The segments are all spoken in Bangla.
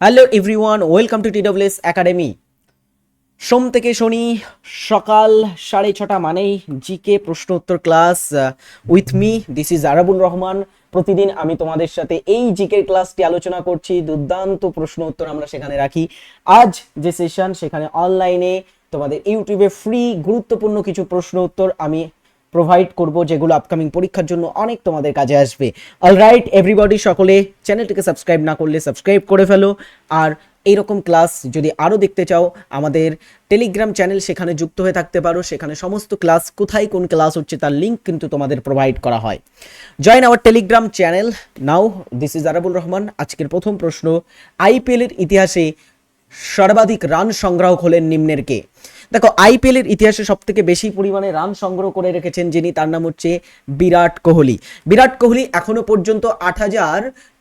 Hello everyone welcome to TWS academy সোম থেকে শনি, সকাল সাড়ে ছটা মানেই জিকে প্রশ্ন উত্তর class with me this is Arabul Rahman. প্রতিদিন আমি তোমাদের সাথে এই জিকের ক্লাসটি আলোচনা করছি, দুর্দান্ত প্রশ্ন উত্তর আমরা সেখানে রাখি। আজ যে সেশন সেখানে অনলাইনে তোমাদের ইউটিউবে ফ্রি গুরুত্বপূর্ণ কিছু প্রশ্ন উত্তর আমি প্রোভাইড করব, যেগুলো আপকামিং পরীক্ষার জন্য অনেক তোমাদের কাজে আসবে। অলরাইট এভরিবডি সকলে চ্যানেলটিকে সাবস্ক্রাইব না করলে সাবস্ক্রাইব করে ফেলো। আর এইরকম ক্লাস যদি আরও দেখতে চাও, আমাদের টেলিগ্রাম চ্যানেল সেখানে যুক্ত হয়ে থাকতে পারো। সেখানে সমস্ত ক্লাস কোথায় কোন ক্লাস হচ্ছে তার লিঙ্ক কিন্তু তোমাদের প্রোভাইড করা হয়। Join our telegram channel now this is Arabul Rahman আজকের প্রথম প্রশ্ন আইপিএলের ইতিহাসে সর্বাধিক রান সংগ্রাহক হলেন নিম্নের কে? দেখো আইপিএল এর ইতিহাসে সব থেকে বেশি পরিমাণে রান সংগ্রহ করে রেখেছেন যিনি, তার নাম হচ্ছে বিরাট কোহলি। বিরাট কোহলি এখনও পর্যন্ত আট হাজার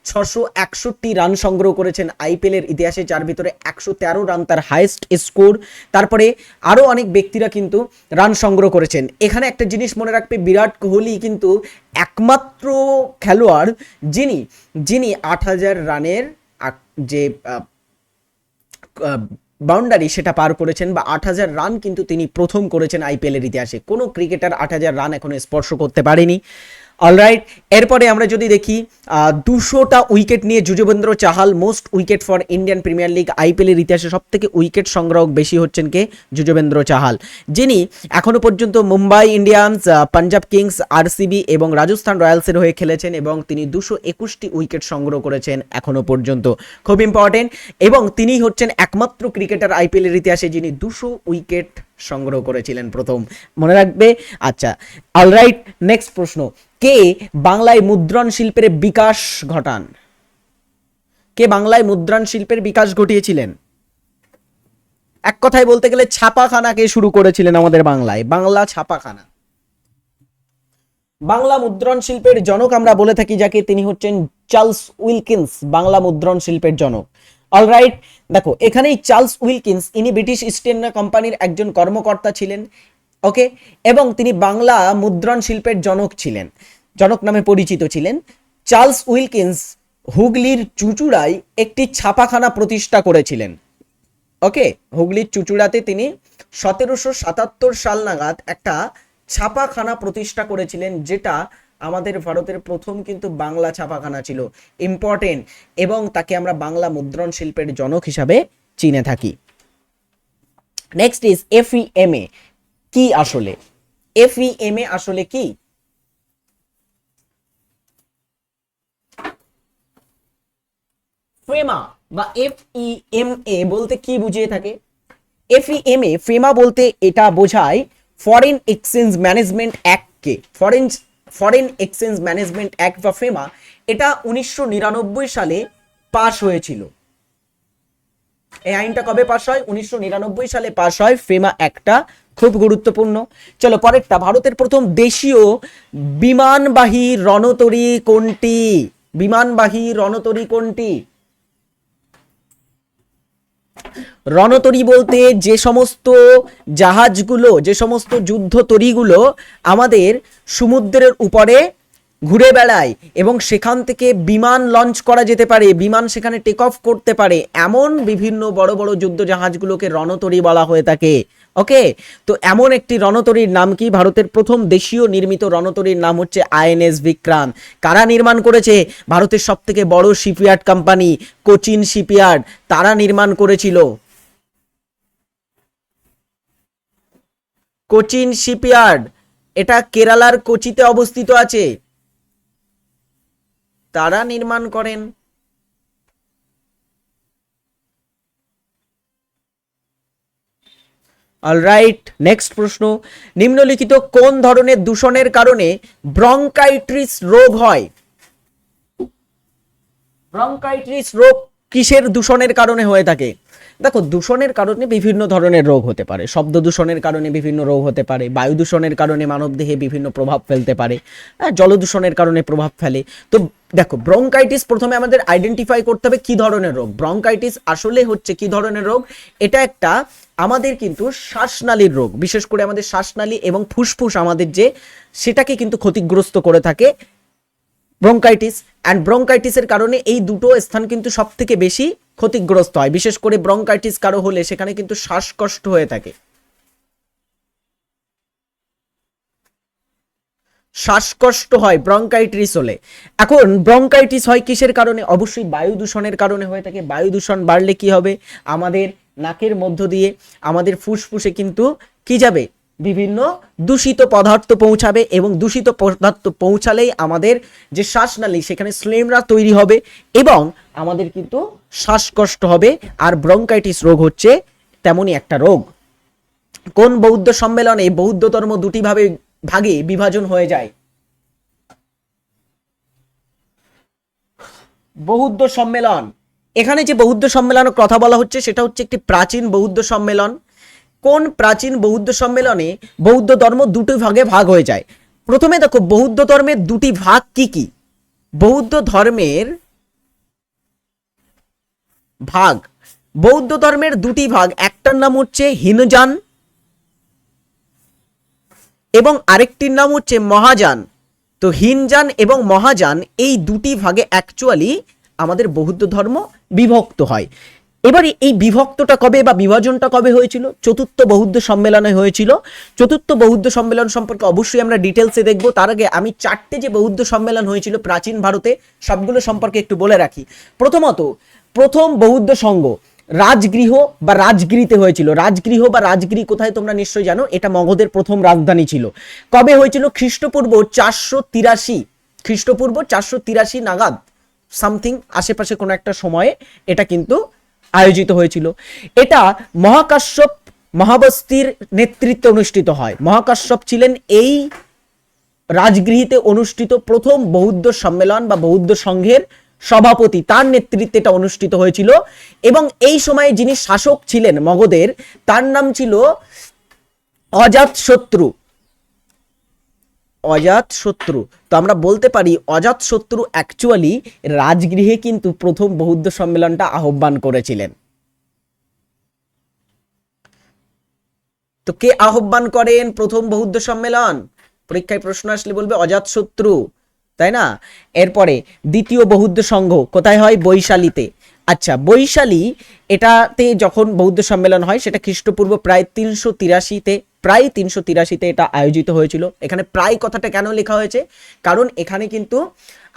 ছশো একষট্টি রান সংগ্রহ করেছেন আইপিএল এর ইতিহাসে, যার ভিতরে একশো তেরো রান তার হাইয়েস্ট স্কোর তারপরে আরও অনেক ব্যক্তিরা কিন্তু রান সংগ্রহ করেছেন। এখানে একটা জিনিস মনে রাখবে, বিরাট কোহলি কিন্তু একমাত্র খেলোয়াড় যিনি যিনি আট হাজার রানের যে বাউন্ডারি সেটা পার করেছেন বা আট হাজার রান কিন্তু তিনি প্রথম করেছেন আইপিএলের ইতিহাসে। কোনো ক্রিকেটার আট হাজার রান এখনও স্পর্শ করতে পারেনি। অলরাইট এরপরে আমরা যদি দেখি দুশোটা উইকেট নিয়ে Yuzvendra Chahal most wicket for Indian premier league আইপিএলের ইতিহাসে সব থেকে উইকেট সংগ্রাহক বেশি হচ্ছেন কে? যুজবেন্দ্র চাহাল। যিনি এখনও পর্যন্ত Mumbai Indians Punjab kings RCB এবং রাজস্থান রয়্যালসের হয়ে খেলেছেন এবং তিনি দুশো একুশটি উইকেট সংগ্রহ করেছেন এখনও পর্যন্ত। খুব ইম্পর্টেন্ট এবং তিনি হচ্ছেন একমাত্র ক্রিকেটার আইপিএলের ইতিহাসে যিনি দুশো উইকেট সংগ্রহ করেছিলেন প্রথম। মনে রাখবে? আচ্ছা। অলরাইট নেক্সট প্রশ্ন। কে বাংলায় মুদ্রণ শিল্পের বিকাশ ঘটান? কে বাংলায় মুদ্রণ শিল্পের বিকাশ ঘটিয়েছিলেন? এক কথায় বলতে গেলে ছাপাখানাকে শুরু করেছিলেন আমাদের বাংলায়? বাংলা ছাপাখানা। বাংলা মুদ্রণ শিল্পের জনক আমরা বলে থাকি যাকে, তিনি হচ্ছেন চার্লস উইলকিন্স, বাংলা মুদ্রণ শিল্পের জনক। অলরাইট দেখো, এখানেই চার্লস উইলকিন্স, ইনি ব্রিটিশ ইস্ট ইন্ডিয়া কোম্পানির একজন কর্মকর্তা ছিলেন ওকে এবং তিনি বাংলা মুদ্রণ শিল্পের জনক ছিলেন। জনক নামে পরিচিত ছিলেন। চার্লস উইলকিন্স হুগলির চুচুড়ায় একটি ছাপাখানা প্রতিষ্ঠা করেছিলেন। ওকে, হুগলির চুচুড়াতে তিনি সতেরোশো সাতাত্তর সাল নাগাদ একটা ছাপাখানা প্রতিষ্ঠা করেছিলেন, যেটা আমাদের ভারতের প্রথম কিন্তু বাংলা ছাপাখানা ছিল ইম্পর্টেন্ট এবং তাকে আমরা বাংলা মুদ্রণ শিল্পের জনক হিসাবে চিনে থাকি। নেক্সট ইজ এফ এফইএমএ কি আসলে? এফইএমএ আসলে কি? ফ্রেমা বা এফ ই এম এ বলতে কি বুঝিয়ে থাকে? এফ ই এম এ ফ্রেমা বলতে এটা বোঝায় foreign exchange management অ্যাক্টকে foreign foreign exchange management act বা ফ্রেমা, এটা উনিশশো নিরানব্বই সালে পাশ হয়েছিল। এই আইনটা কবে পাশ হয়? উনিশশো নিরানব্বই সালে পাশ হয় ফেমা একটা খুব গুরুত্বপূর্ণ। চলো পরেরটা, ভারতের প্রথম দেশীয় বিমানবাহী রণতরী কোনটি? বিমানবাহী রণতরী কোনটি? রণতরী বলতে যে সমস্ত জাহাজগুলো, যে সমস্ত যুদ্ধ তরীগুলো আমাদের সমুদ্রের উপরে ঘুরে বেড়ায় এবং সেখান থেকে বিমান লঞ্চ করা যেতে পারে, বিমান সেখানে টেক অফ করতে পারে, এমন বিভিন্ন বড় বড় যুদ্ধ জাহাজগুলোকে রণতরী বলা হয়ে থাকে। ওকে তো এমন একটি রণতরীর নাম কি? ভারতের প্রথম দেশীয় নির্মিত রণতরীর নাম হচ্ছে আইএনএস বিক্রাম কারা নির্মাণ করেছে? ভারতের সব থেকে বড় শিপইয়ার্ড কোম্পানি কোচিন শিপইয়ার্ড তারা নির্মাণ করেছিল। কোচিন শিপইয়ার্ড। এটা কেরালার কোচিতে অবস্থিত আছে। তারা নির্মাণ করেন। অলরাইট নেক্সট প্রশ্ন। নিম্নলিখিত কোন ধরনের দূষণের কারণে ব্রঙ্কাইট্রিস রোগ হয়? ব্রঙ্কাইট্রিস রোগ কিসের দূষণের কারণে হয়ে থাকে? দেখো দূষণের কারণে বিভিন্ন ধরনের রোগ হতে পারে। শব্দ দূষণের কারণে বিভিন্ন রোগ হতে পারে। বায়ু দূষণের কারণে মানবদেহে বিভিন্ন প্রভাব ফেলতে পারে। হ্যাঁ, জল দূষণের কারণে প্রভাব ফেলে। তো দেখো ব্রঙ্কাইটিস প্রথমে আমাদের আইডেন্টিফাই করতে হবে কি ধরনের রোগ? ব্রঙ্কাইটিস আসলে হচ্ছে কি ধরনের রোগ? এটা একটা আমাদের কিন্তু শ্বাসনালীর রোগ। বিশেষ করে আমাদের শ্বাসনালী এবং ফুসফুস আমাদের যে সেটাকে কিন্তু ক্ষতিগ্রস্ত করে থাকে। ব্রঙ্কাইটিস অ্যান্ড ব্রঙ্কাইটিসের কারণে এই দুটো স্থান কিন্তু সব থেকে বেশি ক্ষতিগ্রস্ত হয়। বিশেষ করে ব্রঙ্কাইটিস কারও হলে সেখানে কিন্তু শ্বাসকষ্ট হয়ে থাকে। শ্বাসকষ্ট হয় ব্রঙ্কাইটিস হলে। এখন ব্রঙ্কাইটিস হয় কিসের কারণে? অবশ্যই বায়ু দূষণের কারণে হয়ে থাকে। বায়ু দূষণ বাড়লে কি হবে? আমাদের নাকের মধ্য দিয়ে আমাদের ফুসফুসে কিন্তু কি যাবে? বিভিন্ন দূষিত পদার্থ পৌঁছাবে এবং দূষিত পদার্থ পৌঁছালেই আমাদের যে শ্বাসনালী, সেখানে স্লেমরা তৈরি হবে এবং আমাদের কিন্তু শ্বাসকষ্ট হবে আর ব্রঙ্কাইটিস রোগ হচ্ছে তেমনই একটা রোগ। কোন বৌদ্ধ সম্মেলনে বৌদ্ধ ধর্ম দুটি ভাবে ভাগে বিভাজন হয়ে যায়? বৌদ্ধ সম্মেলন। এখানে যে বৌদ্ধ সম্মেলনের কথা বলা হচ্ছে, সেটা হচ্ছে একটি প্রাচীন বৌদ্ধ সম্মেলন। কোন প্রাচীন বৌদ্ধ সম্মেলনে বৌদ্ধ ধর্ম দুটি ভাগে ভাগ হয়ে যায়? প্রথমে দেখো, বৌদ্ধ ধর্মের দুটি ভাগ কি কি? বৌদ্ধ ধর্মের ভাগ। বৌদ্ধ ধর্মের দুটি ভাগ, একটার নাম হচ্ছে হিনজান এবং আরেকটির নাম হচ্ছে মহাযান। তো হিনজান এবং মহাযান এই দুটি ভাগে অ্যাকচুয়ালি আমাদের বৌদ্ধ ধর্ম বিভক্ত হয়। এবারে এই বিভক্তটা কবে বা বিভাজনটা কবে হয়েছিল? চতুর্থ বৌদ্ধ সম্মেলনে হয়েছিল। চতুর্থ বৌদ্ধ সম্মেলন সম্পর্কে অবশ্যই আমরা ডিটেলসে দেখব। তার আগে আমি চারটে যে বৌদ্ধ সম্মেলন হয়েছিল প্রাচীন ভারতে, সবগুলো সম্পর্কে একটু বলে রাখি। প্রথমত, প্রথম বৌদ্ধ সংঘ রাজগৃহ বা রাজগিরিতে হয়েছিল। রাজগৃহ বা রাজগিরি কোথায় তোমরা নিশ্চয়ই জানো? এটা মগধের প্রথম রাজধানী ছিল। কবে হয়েছিল? খ্রিস্টপূর্ব চারশো তিরাশি। খ্রিস্টপূর্ব চারশো তিরাশি নাগাদ, সামথিং, আশেপাশে কোনো একটা সময়ে এটা কিন্তু আয়োজিত হয়েছিল। এটা মহাকাশ্যপ মহাবস্তির নেতৃত্বে অনুষ্ঠিত হয়। মহাকাশ্যপ ছিলেন এই রাজগৃহীতে অনুষ্ঠিত প্রথম বৌদ্ধ সম্মেলন বা বৌদ্ধ সংঘের সভাপতি। তার নেতৃত্বে এটা অনুষ্ঠিত হয়েছিল এবং এই সময়ে যিনি শাসক ছিলেন মগধের, তার নাম ছিল অজাত শত্রু অজাত শত্রু। তো আমরা বলতে পারি অজাত শত্রু অ্যাকচুয়ালি রাজগৃহে কিন্তু প্রথম বৌদ্ধ সম্মেলনটা আহ্বান করেছিলেন। তো কে আহ্বান করেন প্রথম বৌদ্ধ সম্মেলন? পরীক্ষায় প্রশ্ন আসলে বলবে অজাত শত্রু, তাই না? এরপরে দ্বিতীয় বৌদ্ধ সংঘ কোথায় হয়? বৈশালীতে। আচ্ছা বৈশালী এটাতে যখন বৌদ্ধ সম্মেলন হয়, সেটা খ্রিস্টপূর্ব প্রায় তিনশো তিরাশিতে প্রায় তিনশো তিরাশিতে এটা আয়োজিত হয়েছিল। এখানে প্রায় কথাটা কেন লেখা হয়েছে? কারণ এখানে কিন্তু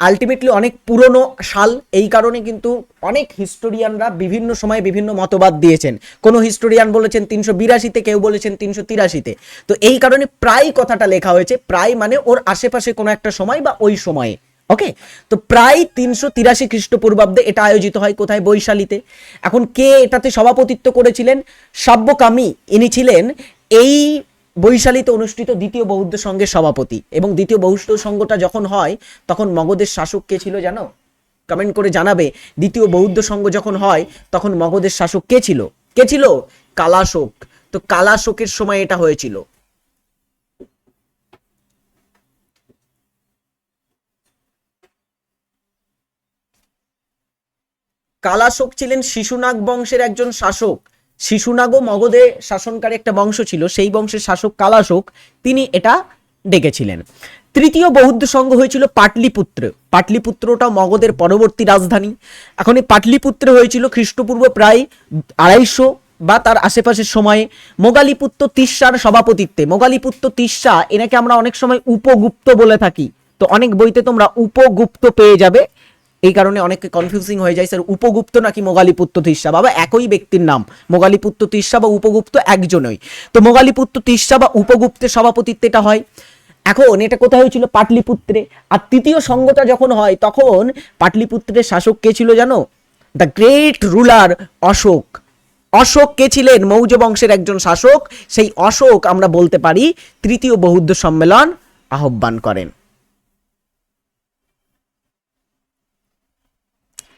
আলটিমেটলি অনেক পুরনো সাল, এই কারণে কিন্তু অনেক হিস্টোরিয়ানরা বিভিন্ন সময়ে বিভিন্ন মতবাদ দিয়েছেন। কোনো হিস্টোরিয়ান বলেছেন তিনশো বিরাশিতে, কেউ বলেছেন তিনশো তিরাশিতে। তো এই কারণে প্রায় কথাটা লেখা হয়েছে। প্রায় মানে ওর আশেপাশে কোনো একটা সময় বা ওই সময়ে। ওকে? তো প্রায় তিনশো তিরাশি খ্রিস্টপূর্বাব্দে এটা আয়োজিত হয় কোথায়? বৈশালীতে। এখন কে এটাতে সভাপতিত্ব করেছিলেন? সাব্যকামী, ইনি ছিলেন এই বৈশালীতে অনুষ্ঠিত দ্বিতীয় বৌদ্ধ সংঘের সভাপতি এবং দ্বিতীয় বৌদ্ধ সংঘটা যখন হয়, তখন মগধের শাসক কে ছিল জানো? কমেন্ট করে জানাবে, দ্বিতীয় বৌদ্ধ সংঘ যখন হয়, তখন মগধের শাসক কে ছিল? কে ছিল? কালাশোক। তো কালাশোকের সময় এটা হয়েছিল। কালাশোক ছিলেন শিশুনাগ বংশের একজন শাসক। শিশুনাগও মগধে শাসনকারী একটা বংশ ছিল, সেই বংশের শাসক কালাশোক, তিনি এটা ডেকেছিলেন। তৃতীয় বৌদ্ধ সংঘ হয়েছিল পাটলিপুত্র। পাটলিপুত্রটা মগধের পরবর্তী রাজধানী। এখন এই পাটলিপুত্র হয়েছিল খ্রিস্টপূর্ব প্রায় আড়াইশো বা তার আশেপাশের সময়ে। মোগালিপুত্র তিস্সার সভাপতিত্বে। মোগালিপুত্র তিস্সা এনাকে আমরা অনেক সময় উপগুপ্ত বলে থাকি। তো অনেক বইতে তোমরা উপগুপ্ত পেয়ে যাবে। এই কারণে অনেকে কনফিউজিং হয়ে যায়, স্যার, উপগুপ্ত নাকি মোগালিপুত্র তিস্সা বাবা, একই ব্যক্তির নাম মোগালিপুত্র তিস্সা বা উপগুপ্ত একজনই। তো মোগালিপুত্র তিস্সা বা উপগুপ্তের সভাপতিত্বে এটা হয়। এখন এটা কোথায় হয়েছিল? পাটলিপুত্রে। আর তৃতীয় সঙ্গটা যখন হয়, তখন পাটলিপুত্রের শাসক কে ছিল জানো? The great ruler Ashoka. Ashoka কে ছিলেন? মৌর্য বংশের একজন শাসক। সেই অশোক আমরা বলতে পারি তৃতীয় বৌদ্ধ সম্মেলন আহ্বান করেন।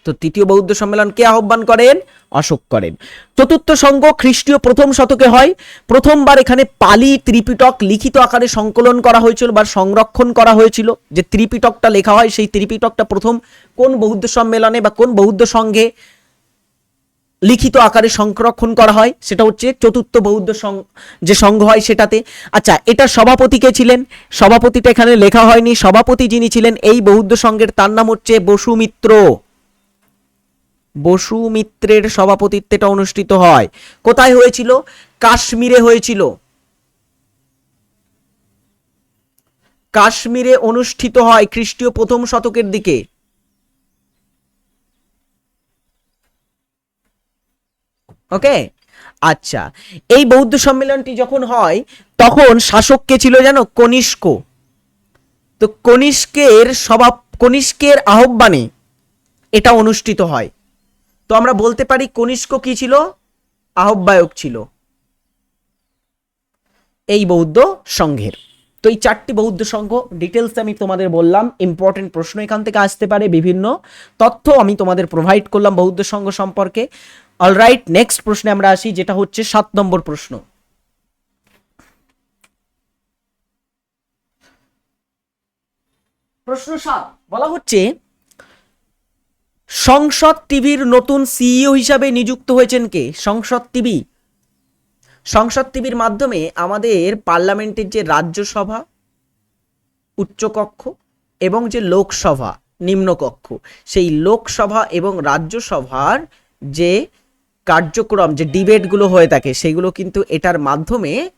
তো তৃতীয় বৌদ্ধ সম্মেলন কে আহ্বান করেন? অশোক করেন। চতুর্থ সংঘ খ্রিস্টীয় প্রথম শতকে হয়। প্রথমবার এখানে পালি ত্রিপিটক লিখিত আকারে সংকলন করা হয়েছিল বা সংরক্ষণ করা হয়েছিল। যে ত্রিপিটকটা লেখা হয়, সেই ত্রিপিটকটা প্রথম কোন বৌদ্ধ সম্মেলনে বা কোন বৌদ্ধ সংঘে লিখিত আকারে সংরক্ষণ করা হয়, সেটা হচ্ছে চতুর্থ বৌদ্ধ যে সংঘ হয় সেটাতে। আচ্ছা এটা সভাপতি কে ছিলেন? সভাপতিটা এখানে লেখা হয়নি। সভাপতি যিনি ছিলেন, এই বৌদ্ধ সংঘের তার নাম হচ্ছে বসুমিত্র। বসু মিত্রের সভাপতিত্বেটা অনুষ্ঠিত হয়। কোথায় হয়েছিল? কাশ্মীরে হয়েছিল। কাশ্মীরে অনুষ্ঠিত হয় খ্রিস্টীয় প্রথম শতকের দিকে। ওকে? আচ্ছা এই বৌদ্ধ সম্মেলনটি যখন হয়, তখন শাসক কে ছিল জানো? কনিষ্ক। তো কনিষ্কের সভা, কনিষ্কের আহ্বানে এটা অনুষ্ঠিত হয়। তো আমরা বলতে পারি কনিষ্ক কি ছিল? আহ্বায়ক ছিল। এই বৌদ্ধ সংঘের। তো এই চারটি বৌদ্ধ সংঘ ডিটেলস আমি তোমাদের বললাম ইম্পর্টেন্ট প্রশ্ন এখান থেকে আসতে পারে, বিভিন্ন তথ্য আমি তোমাদের প্রোভাইড করলাম বৌদ্ধ সংঘ সম্পর্কে। অলরাইট নেক্সট প্রশ্নে আমরা আসি, যেটা হচ্ছে সাত নম্বর প্রশ্ন। প্রশ্ন সাত, বলা হচ্ছে সংসদ টিভির নতুন সিইও হিসাবে নিযুক্ত হয়েছেন কে? সংসদ টিভি। সংসদ টিভির মাধ্যমে আমাদের পার্লামেন্টের যে রাজ্যসভা, উচ্চকক্ষ এবং যে লোকসভা, নিম্নকক্ষ, সেই লোকসভা এবং রাজ্যসভার যে কার্যক্রম, যে ডিবেটগুলো হয়ে থাকে, সেগুলো কিন্তু এটার মাধ্যমে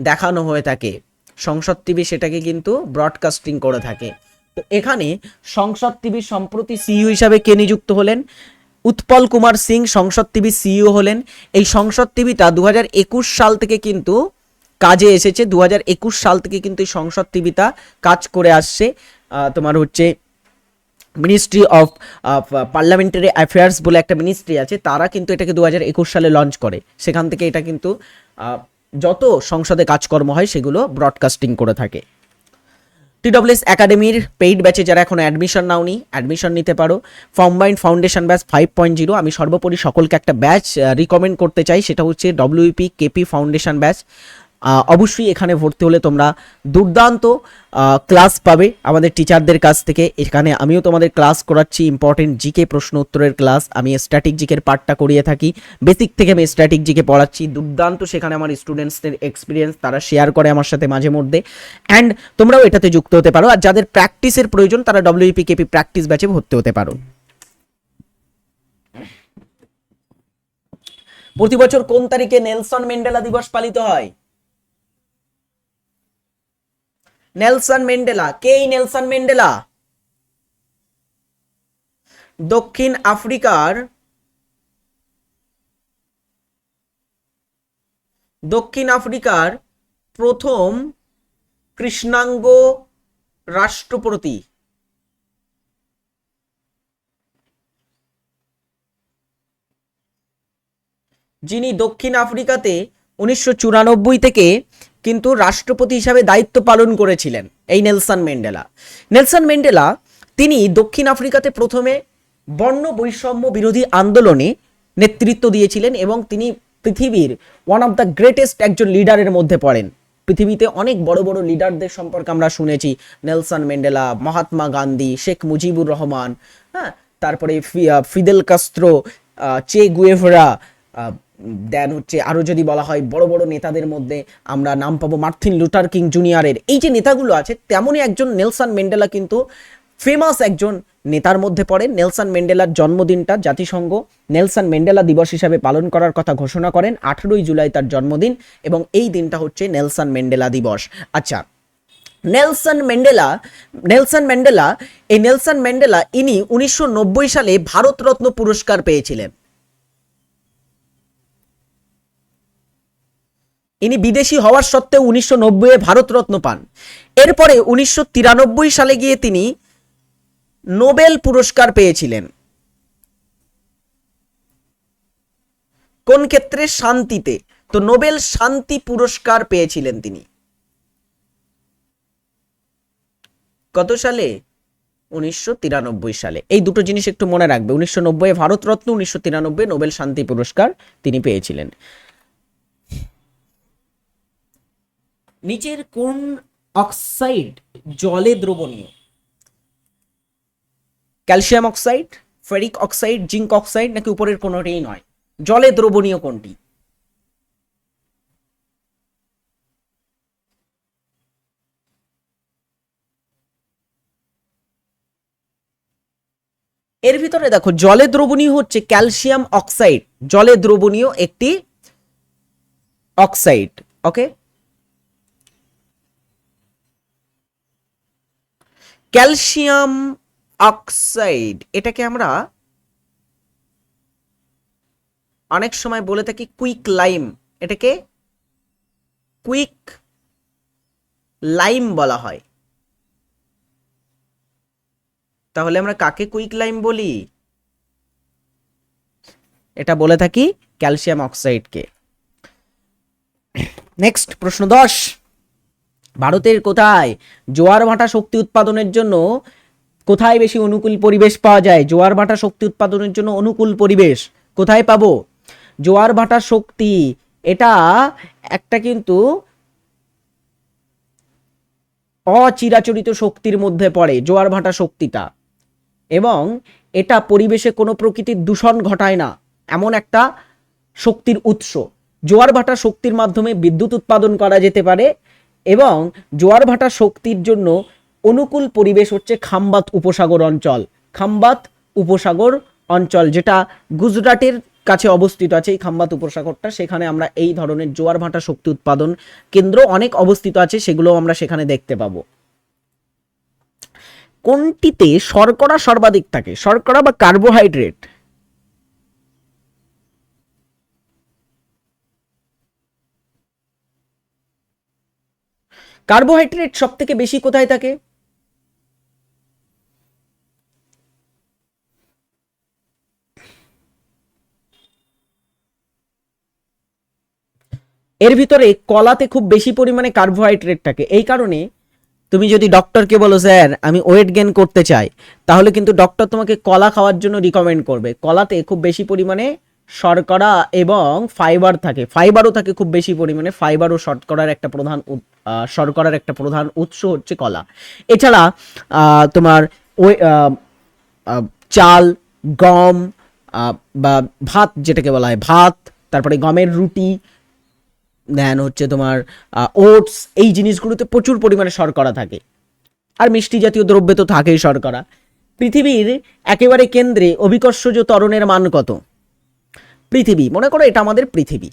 দেখানো হয়ে থাকে। সংসদ টিভি সেটাকে কিন্তু ব্রডকাস্টিং করে থাকে। তো এখানে সংসদ টিভি সম্প্রতি সিইও হিসাবে কে নিযুক্ত হলেন? উৎপল কুমার সিং সংসদ টিভি সিইও হলেন। এই সংসদ টিভিটা দু হাজার একুশ সাল থেকে কিন্তু কাজে এসেছে। দু হাজার একুশ সাল থেকে কিন্তু এই সংসদ টিভিটা কাজ করে আসছে। তোমার হচ্ছে মিনিস্ট্রি অফ পার্লামেন্টারি অ্যাফেয়ার্স বলে একটা মিনিস্ট্রি আছে। তারা কিন্তু এটাকে দু হাজার একুশ সালে লঞ্চ করে। সেখান থেকে এটা কিন্তু যত সংসদে কাজকর্ম হয় সেগুলো ব্রডকাস্টিং করে থাকে। টিডব্লিউএস একাডেমির পেইড ব্যাচে যারা এখন অ্যাডমিশন নাওনি অ্যাডমিশন নিতে পারো। ফর্মবাইন্ড foundation batch five point zero আমি সর্বোপরি সকলকে একটা ব্যাচ রিকমেন্ড করতে চাই, সেটা হচ্ছে ডব্লিউপি কেপি ফাউন্ডেশন ব্যাচ। অবশ্যই এখানে ভর্তি হলে তোমরা দুর্দান্ত ক্লাস পাবে আমাদের টিচারদের কাছ থেকে। এখানে আমিও তোমাদের ক্লাস করাচ্ছি ইম্পর্টেন্ট জিকে প্রশ্ন উত্তরের ক্লাস আমি স্ট্যাটিক জিকের পার্টটা করিয়ে থাকি। বেসিক থেকে আমি স্ট্যাটিক জিকে পড়াচ্ছি। দুর্দান্ত সেখানে আমার স্টুডেন্টসদের এক্সপিরিয়েন্স তারা শেয়ার করে আমার সাথে মাঝে মধ্যে। অ্যান্ড তোমরাও এটাতে যুক্ত হতে পারো। আর যাদের প্র্যাকটিসের প্রয়োজন, তারা ডব্লিউপি কেপি প্র্যাকটিস ব্যাচে ভর্তি হতে পারো। প্রতি বছর কোন তারিখে নেলসন মেন্ডেলা দিবস পালিত হয়? নেলসন মেন্ডেলা কে নেলসন মেন্ডেলা দক্ষিণ আফ্রিকার দক্ষিণ আফ্রিকার প্রথম কৃষ্ণাঙ্গ রাষ্ট্রপতি। যিনি দক্ষিণ আফ্রিকাতে উনিশশো চুরানব্বই থেকে কিন্তু রাষ্ট্রপতি হিসাবে দায়িত্ব পালন করেছিলেন এই নেলসন মেন্ডেলা নেলসন মেন্ডেলা তিনি দক্ষিণ আফ্রিকাতে প্রথমে বর্ণ বৈষম্য বিরোধী আন্দোলনে নেতৃত্ব দিয়েছিলেন এবং তিনি পৃথিবীর ওয়ান অফ দ্য গ্রেটেস্ট একজন লিডারের মধ্যে পড়েন। পৃথিবীতে অনেক বড় বড় লিডারদের সম্পর্কে আমরা শুনেছি, নেলসন মেন্ডেলা মহাত্মা গান্ধী, শেখ মুজিবুর রহমান হ্যাঁ তারপরে ফিদেল কাস্ত্রো চে গুয়েভরা দেন হচ্ছে আরও যদি বলা হয় বড় বড় নেতাদের মধ্যে আমরা নাম পাবো মার্থিন লুটার কিং জুনিয়রের। এই যে নেতাগুলো আছে, তেমনই একজন নেলসন মেন্ডেলা কিন্তু ফেমাস একজন নেতার মধ্যে পড়ে। নেলসন মেন্ডেলার জন্মদিনটা জাতিসংঘ নেলসন মেন্ডেলা দিবস হিসাবে পালন করার কথা ঘোষণা করেন। আঠেরোই জুলাই তার জন্মদিন এবং এই দিনটা হচ্ছে নেলসন মেন্ডেলা দিবস। আচ্ছা নেলসন ম্যান্ডেলা নেলসন ম্যান্ডেলা, এই নেলসন ম্যান্ডেলা ইনি উনিশশো নব্বই সালে ভারতরত্ন পুরস্কার পেয়েছিলেন। ইনি বিদেশি হওয়ার সত্ত্বেও উনিশশো নব্বইয়ে ভারতরত্ন পান। এরপরে উনিশশো তিরানব্বই সালে গিয়ে তিনি নোবেল পুরস্কার পেয়েছিলেন। কোন ক্ষেত্রে? শান্তিতে। তো নোবেল শান্তি পুরস্কার পেয়েছিলেন তিনি। কত সালে? উনিশশো তিরানব্বই সালে। এই দুটো জিনিস একটু মনে রাখবে। উনিশশো নব্বই ভারতরত্ন, উনিশশো তিরানব্বই নোবেল শান্তি পুরস্কার তিনি পেয়েছিলেন। নিচের কোন অক্সাইড জলে দ্রবণীয়? Calcium oxide, ferric oxide, zinc oxide নাকি উপরের কোনোটাই নয়? জলে দ্রবণীয় কোনটি? এর ভিতরে দেখো, জলে দ্রবণীয় হচ্ছে ক্যালসিয়াম অক্সাইড। জলে দ্রবণীয় একটি অক্সাইড ওকে ক্যালসিয়াম অক্সাইড, এটাকে আমরা অনেক সময় বলে থাকি কুইক লাইম, এটাকে কুইক লাইম বলা হয়। তাহলে আমরা কাকে কুইক লাইম বলি? এটা বলে থাকি ক্যালসিয়াম অক্সাইডকে। নেক্সট, প্রশ্ন দশ। ভারতের কোথায়? জোয়ার ভাটা শক্তি উৎপাদনের জন্য কোথায় বেশি অনুকূল পরিবেশ পাওয়া যায়? জোয়ার ভাটা শক্তি উৎপাদনের জন্য অনুকূল পরিবেশ কোথায় পাবো? জোয়ার ভাটা শক্তি, এটা একটা কিন্তু অচিরাচরিত শক্তির মধ্যে পড়ে জোয়ার ভাটা শক্তিটা। এবং এটা পরিবেশে কোনো প্রকৃতির দূষণ ঘটায় না। এমন একটা শক্তির উৎস। জোয়ার ভাটা শক্তির মাধ্যমে বিদ্যুৎ উৎপাদন করা যেতে পারে। এবং জোয়ার ভাটা শক্তির জন্য অনুকূল পরিবেশ হচ্ছে খাম্বাত উপসাগর অঞ্চল। খাম্বাত উপসাগর অঞ্চল যেটা গুজরাটের কাছে অবস্থিত আছে এই খাম্বাত উপসাগরটা। সেখানে আমরা এই ধরনের জোয়ার ভাটা শক্তি উৎপাদন কেন্দ্র অনেক অবস্থিত আছে সেগুলো আমরা সেখানে দেখতে পাবো। কোনটিতে শর্করা সর্বাধিক থাকে? শর্করা বা কার্বোহাইড্রেট। কার্বোহাইড্রেট সব থেকে বেশি কোথায় থাকে? এর ভিতরে কলাতে খুব বেশি পরিমাণে কার্বোহাইড্রেট থাকে। এই কারণে তুমি যদি ডক্টরকে বলো, স্যার, আমি ওয়েট গেন করতে চাই, তাহলে কিন্তু ডক্টর তোমাকে কলা খাওয়ার জন্য রিকমেন্ড করবে। কলাতে খুব বেশি পরিমাণে শর্করা এবং ফাইবার থাকে। ফাইবারও থাকে খুব বেশি পরিমাণে। ফাইবার ও শর্করার একটা প্রধান শর্করার একটা প্রধান উৎস হচ্ছে কলা। এছাড়া তোমার ওই চাল, গম বা ভাত যেটাকে বলা হয়, ভাত, তারপরে গমের রুটি দেন হচ্ছে তোমার ওটস, এই জিনিসগুলোতে প্রচুর পরিমাণে শর্করা থাকে। আর মিষ্টি জাতীয় দ্রব্যে তো থাকেই শর্করা। পৃথিবীর একেবারে কেন্দ্রে অভিকর্ষজ ত্বরণের মান কত? পৃথিবী, মনে করো এটা আমাদের পৃথিবী।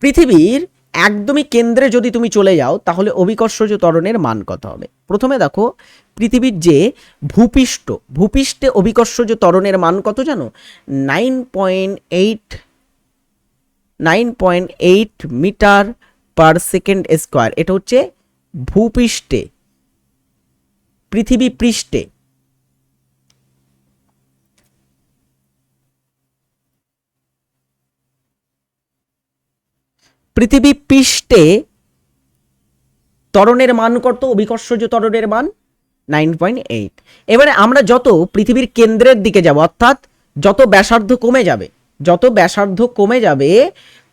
পৃথিবীর একদমই কেন্দ্রে যদি তুমি চলে যাও, তাহলে অভিকর্ষজ ত্বরণের মান কত হবে? প্রথমে দেখো, পৃথিবীর যে ভূপৃষ্ঠ, ভূপৃষ্ঠে অভিকর্ষজ ত্বরণের মান কত জানো? Nine point eight nine point eight metre per second square. এটা হচ্ছে ভূপৃষ্ঠে, পৃথিবী পৃষ্ঠে। পৃথিবী পৃষ্ঠে ত্বরণের মান কত? অভিকর্ষজ ত্বরণের মান নাইন পয়েন্ট এইট। এবারে আমরা যত পৃথিবীর কেন্দ্রের দিকে যাব, অর্থাৎ যত ব্যাসার্ধ কমে যাবে, যত ব্যাসার্ধ কমে যাবে,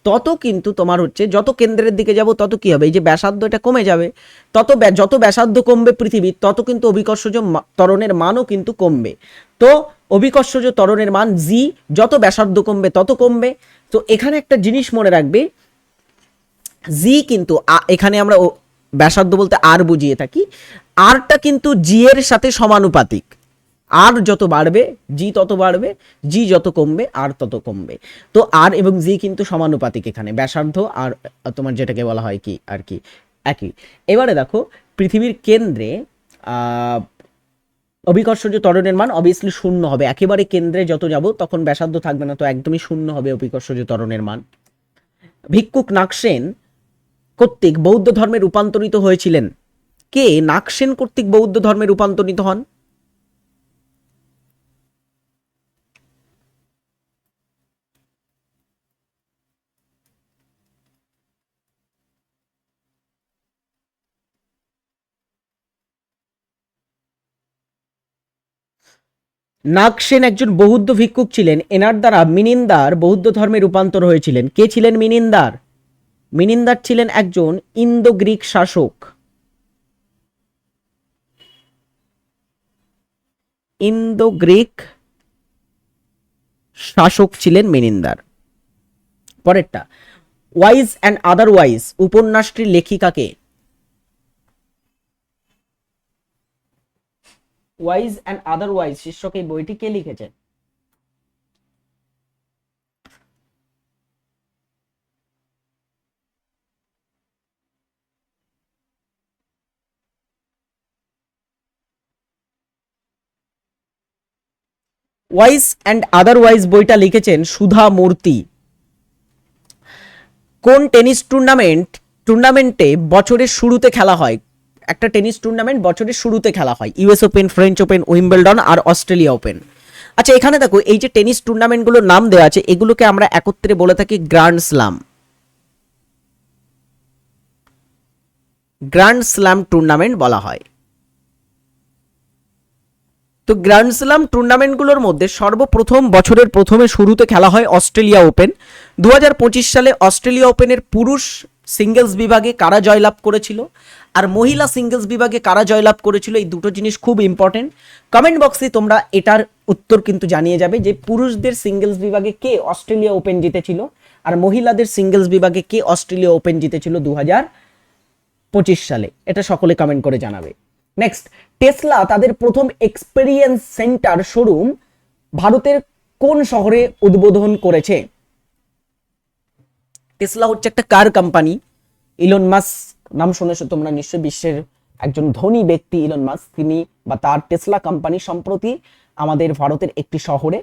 তত কিন্তু তোমার হচ্ছে যত কেন্দ্রের দিকে যাব, তত কি হবে? এই যে ব্যাসার্ধ এটা কমে যাবে। তত যত ব্যাসার্ধ কমবে পৃথিবীর তত কিন্তু অভিকর্ষজ ত্বরণের মানও কিন্তু কমবে। তো অভিকর্ষজ ত্বরণের মান জি, যত ব্যাসার্ধ কমবে, তত কমবে। তো এখানে একটা জিনিস মনে রাখবে জি কিন্তু এখানে আমরা ব্যাসার্ধ বলতে আর বুঝিয়ে থাকি। আরটা কিন্তু জি এর সাথে সমানুপাতিক। আর যত বাড়বে জি তত বাড়বে জি যত কমবে আর তত কমবে। তো আর এবং জি কিন্তু সমানুপাতিক এখানে, ব্যাসার্ধ আর তোমার যেটাকে বলা হয় কি, আর কি, একই। এবারে দেখো, পৃথিবীর কেন্দ্রে অভিকর্ষজ ত্বরণের মান অবভিয়াসলি শূন্য হবে। একেবারে কেন্দ্রে যত যাব, তখন ব্যাসার্ধ থাকবে না, তো একদমই শূন্য হবে অভিকর্ষজ ত্বরণের মান। ভিক্ষুক নাগসেন কর্তৃক বৌদ্ধ ধর্মে রূপান্তরিত হয়েছিলেন। কে? নাকসেন কর্তৃক বৌদ্ধ ধর্মে রূপান্তরিত হন। নাগসেন একজন বৌদ্ধ ভিক্ষুক ছিলেন। এনার দ্বারা মিনিন্দার বৌদ্ধ ধর্মে রূপান্তর হয়েছিলেন। কে ছিলেন মিনিন্দার? মিনিন্দার ছিলেন একজন ইন্দো গ্রিক শাসক। ইন্দো গ্রিক শাসক ছিলেন মিনিন্দার। পরেরটা, ওয়াইজ অ্যান্ড আদারওয়াইজ উপন্যাসটির লেখিকাকে। ওয়াইজ অ্যান্ড আদারওয়াইজ শীর্ষক এই বইটি কে লিখেছেন? ওয়াইজ অ্যান্ড আদারওয়াইজ বইটা লিখেছেন সুধা মূর্তি। কোন টেনিস টুর্নামেন্ট, টুর্নামেন্টে বছরের শুরুতে খেলা হয়? একটা টেনিস টুর্নামেন্ট বছরের শুরুতে খেলা হয়। US open, French open, Wimbledon আর অস্ট্রেলিয়া ওপেন। আচ্ছা এখানে দেখো, এই যে টেনিস টুর্নামেন্টগুলোর নাম দেওয়া আছে, এগুলোকে আমরা একত্রে বলে থাকি grand slam. Grand slam tournament বলা হয়। তো গ্র্যান্ড স্ল্যাম টুর্নামেন্টগুলোর মধ্যে সর্বপ্রথম বছরের প্রথমে শুরুতে খেলা হয় অস্ট্রেলিয়া ওপেন। দু হাজার পঁচিশ সালে অস্ট্রেলিয়া ওপেনের পুরুষ সিঙ্গেলস বিভাগে কারা জয়লাভ করেছিল? আর মহিলা সিঙ্গেলস বিভাগে কারা জয়লাভ করেছিল? এই দুটো জিনিস খুব ইম্পর্টেন্ট কমেন্ট বক্সে তোমরা এটার উত্তর কিন্তু জানিয়ে যাবে যে পুরুষদের সিঙ্গেলস বিভাগে কে অস্ট্রেলিয়া ওপেন জিতেছিল আর মহিলাদের সিঙ্গেলস বিভাগে কে অস্ট্রেলিয়া ওপেন জিতেছিল দু পঁচিশ সালে। এটা সকলে কমেন্ট করে জানাবে। নেক্সট টেসলা তাদের প্রথম এক্সপেরিয়েন্স সেন্টার শোরুম ভারতের কোন শহরে উদ্বোধন করেছে? টেসলা হচ্ছে একটা কার কোম্পানি ইলন মাস নাম শুনেছো তোমরা নিশ্চয়ই, বিশ্বের একজন ধনী ব্যক্তি ইলন মাস তিনি বা তার টেসলা কোম্পানি সম্প্রতি আমাদের ভারতের একটি শহরে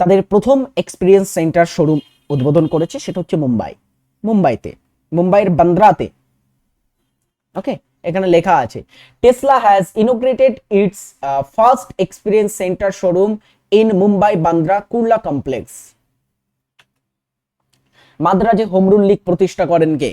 তাদের প্রথম এক্সপিরিয়েন্স সেন্টার শোরুম উদ্বোধন করেছে, সেটা হচ্ছে মুম্বাই। মুম্বাইতে, মুম্বাইয়ের বান্দ্রাতে। ওকে এখানে লেখা আছে Tesla has inaugurated its first experience centre showroom in Mumbai Bandra Kurla complex মাদ্রাজে home rule league প্রতিষ্ঠা করেন কে?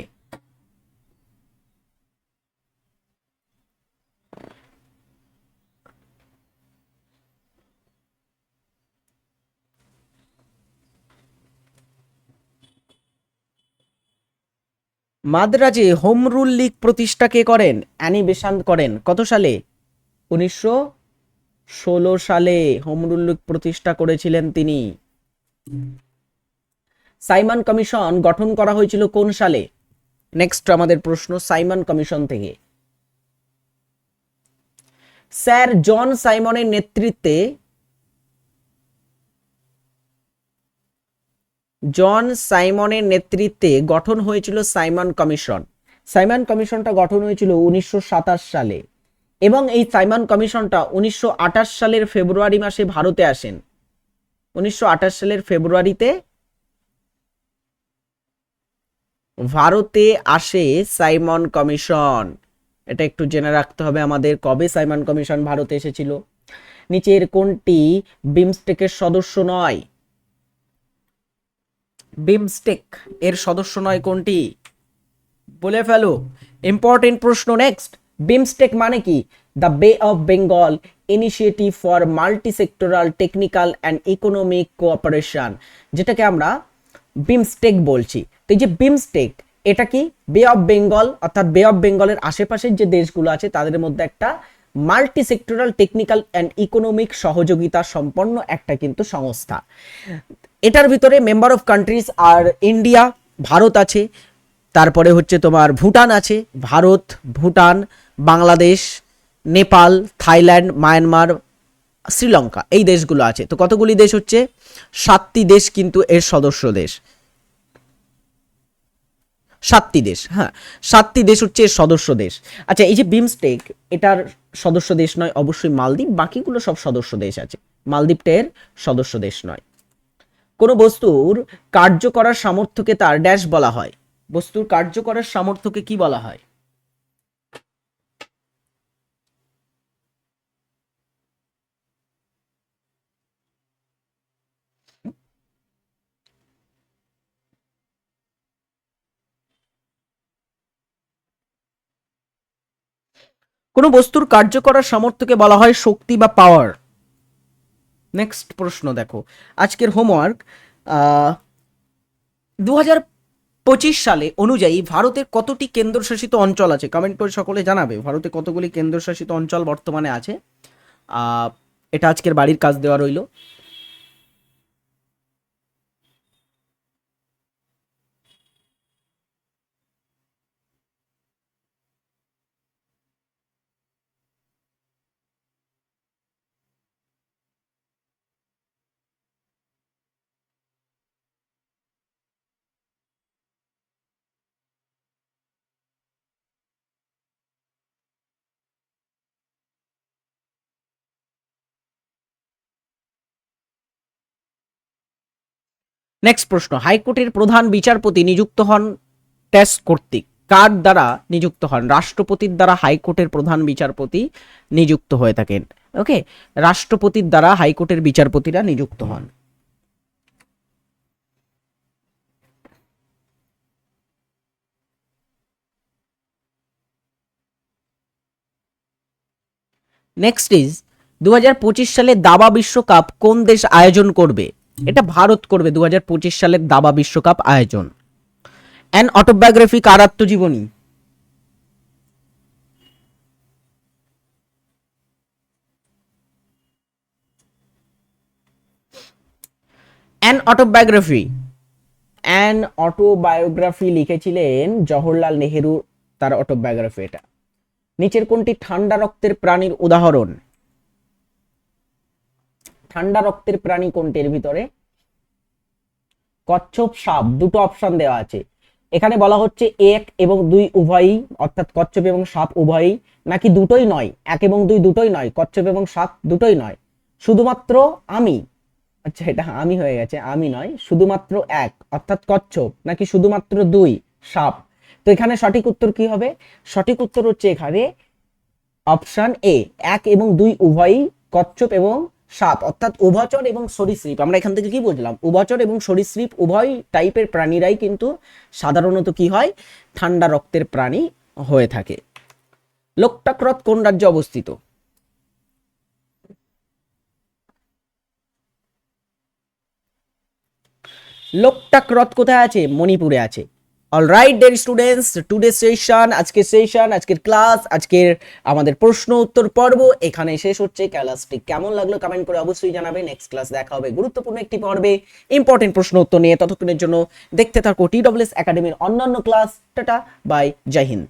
মাদ্রাজে হোম রুল লীগ প্রতিষ্ঠা কে করেন? অ্যানি বেসান্ত করেন। কত সালে? উনিশশো ষোলো সালে হোম রুল লীগ প্রতিষ্ঠা করেছিলেন তিনি। সাইমন কমিশন গঠন করা হয়েছিল কোন সালে? নেক্সট আমাদের প্রশ্ন, সাইমন কমিশন থেকে। স্যার জন সাইমনের নেতৃত্বে জন সাইমনের নেতৃত্বে গঠন হয়েছিল সাইমন কমিশন। সাইমন কমিশনটা গঠন হয়েছিল উনিশশো সাতাশ সালে এবং এই সাইমন কমিশনটা উনিশশো আঠাশ সালের ফেব্রুয়ারি মাসে ভারতে আসেন। উনিশশো আঠাশ সালের ফেব্রুয়ারিতে ভারতে আসে সাইমন কমিশন। এটা একটু জেনে রাখতে হবে আমাদের কবে সাইমন কমিশন ভারতে এসেছিল। নিচের কোনটি বিমস্টেকের সদস্য নয়? বিমস্টেক এর সদস্য নয় কোনটি? বলে ফেলো। ইম্পর্টেন্ট প্রশ্ন নেক্সট বিমস্টেক মানে কি? The bay of Bengal initiative for multi sectoral technical and economic cooperation যেটাকে আমরা বিমস্টেক বলছি। তো এই যে বিমস্টেক এটা কি? বে অফ বেঙ্গল অর্থাৎ বে অফ বেঙ্গলের আশেপাশের যে দেশগুলো আছে, তাদের মধ্যে একটা multi sectoral technical and economic সহযোগিতা সম্পন্ন একটা কিন্তু সংস্থা। এটার ভিতরে মেম্বার অফ কান্ট্রিজ আর ইন্ডিয়া ভারত আছে, তারপরে হচ্ছে তোমার ভুটান আছে, ভারত, ভুটান, বাংলাদেশ, নেপাল, থাইল্যান্ড, মায়ানমার, শ্রীলঙ্কা, এই দেশগুলো আছে। তো কতগুলি দেশ হচ্ছে? সাতটি দেশ কিন্তু এর সদস্য দেশ। সাতটি দেশ হ্যাঁ সাতটি দেশ হচ্ছে সদস্য দেশ। আচ্ছা এই যে বিমস্টেক এটার সদস্য দেশ নয়, অবশ্যই মালদ্বীপ। বাকিগুলো সব সদস্য দেশ আছে। মালদ্বীপটা এর সদস্য দেশ নয়। কোনো বস্তুর কার্য করার সামর্থ্যকে তার ড্যাশ বলা হয়। বস্তুর কার্য করার সামর্থ্যকে কি বলা হয়? কোনো বস্তুর কার্য করার সামর্থ্যকে বলা হয় শক্তি বা পাওয়ার নেক্সট প্রশ্ন দেখো। আজকের হোমওয়ার্ক দু হাজার পঁচিশ সালে অনুযায়ী ভারতের কতটি কেন্দ্রশাসিত অঞ্চল আছে? কমেন্ট করে সকলে জানাবে। ভারতে কতগুলি কেন্দ্রশাসিত অঞ্চল বর্তমানে আছে? এটা আজকের বাড়ির কাজ দেওয়া রইল। নেক্সট প্রশ্ন, হাইকোর্টের প্রধান বিচারপতি নিযুক্ত হন টেস্ট কর্তৃক। কার দ্বারা নিযুক্ত হন? রাষ্ট্রপতির দ্বারা হাইকোর্টের প্রধান বিচারপতি নিযুক্ত হয়ে থাকেন। ওকে রাষ্ট্রপতির দ্বারা হাইকোর্টের বিচারপতিরা নিযুক্ত হন। নেক্সট ইজ দু হাজার পঁচিশ সালে দাবা বিশ্বকাপ কোন দেশ আয়োজন করবে? এটা ভারত করবে দু হাজার পঁচিশ সালের দাবা বিশ্বকাপ আয়োজন। অ্যান অটোবায়োগ্রাফি কার আত্মজীবনী অ্যান অটোবায়োগ্রাফি অ্যান অটোবায়োগ্রাফি লিখেছিলেন জওহরলাল নেহেরু, তার অটোবায়োগ্রাফি এটা। নিচের কোনটি ঠান্ডা রক্তের প্রাণীর উদাহরণ? ঠান্ডা রক্তের প্রাণী কোনটির ভিতরে? কচ্ছপ সাপ, দুটো অপশন দেওয়া আছে। এখানে বলা হচ্ছে এক এবং দুই উভয়ই, অর্থাৎ কচ্ছপ এবং সাপ উভয়ই, নাকি দুটোই নয়? এক এবং দুই দুটোই নয়, কচ্ছপ এবং সাপ দুটোই নয়। শুধুমাত্র আমি আচ্ছা এটা আমি হয়ে গেছে, আমি নয়, শুধুমাত্র এক, অর্থাৎ কচ্ছপ, নাকি শুধুমাত্র দুই, সাপ। তো এখানে সঠিক উত্তর কি হবে? সঠিক উত্তর হচ্ছে এখানে অপশন এ এক এবং দুই উভয়ই কচ্ছপ এবং সাপ, অর্থাৎ উভচর এবং সরীসৃপ। আমরা এখান থেকে কি বুঝলাম? উভচর এবং সরীসৃপ উভয় টাইপের প্রাণীরাই কিন্তু সাধারণত কি হয়? ঠান্ডা রক্তের প্রাণী হয়ে থাকে। লোকটাক হ্রদ কোন রাজ্যে অবস্থিত? লোকটাক হ্রদ কোথায় আছে? মণিপুরে আছে। Alright dear students today session আজকের সেশন আজকের ক্লাস আজকের আমাদের প্রশ্ন উত্তর পর্ব এখানে শেষ হচ্ছে। ক্লাসটি কেমন লাগল কমেন্ট করে অবশ্যই জানাবে নেক্সট ক্লাস দেখা হবে গুরুত্বপূর্ণ একটি পর্বে। ইম্পর্টেন্ট প্রশ্ন উত্তর নিয়ে ততক্ষণের জন্য দেখতে থাকো টি ডব্লিউএস একাডেমির অন্যান্য class tata bye Jai Hind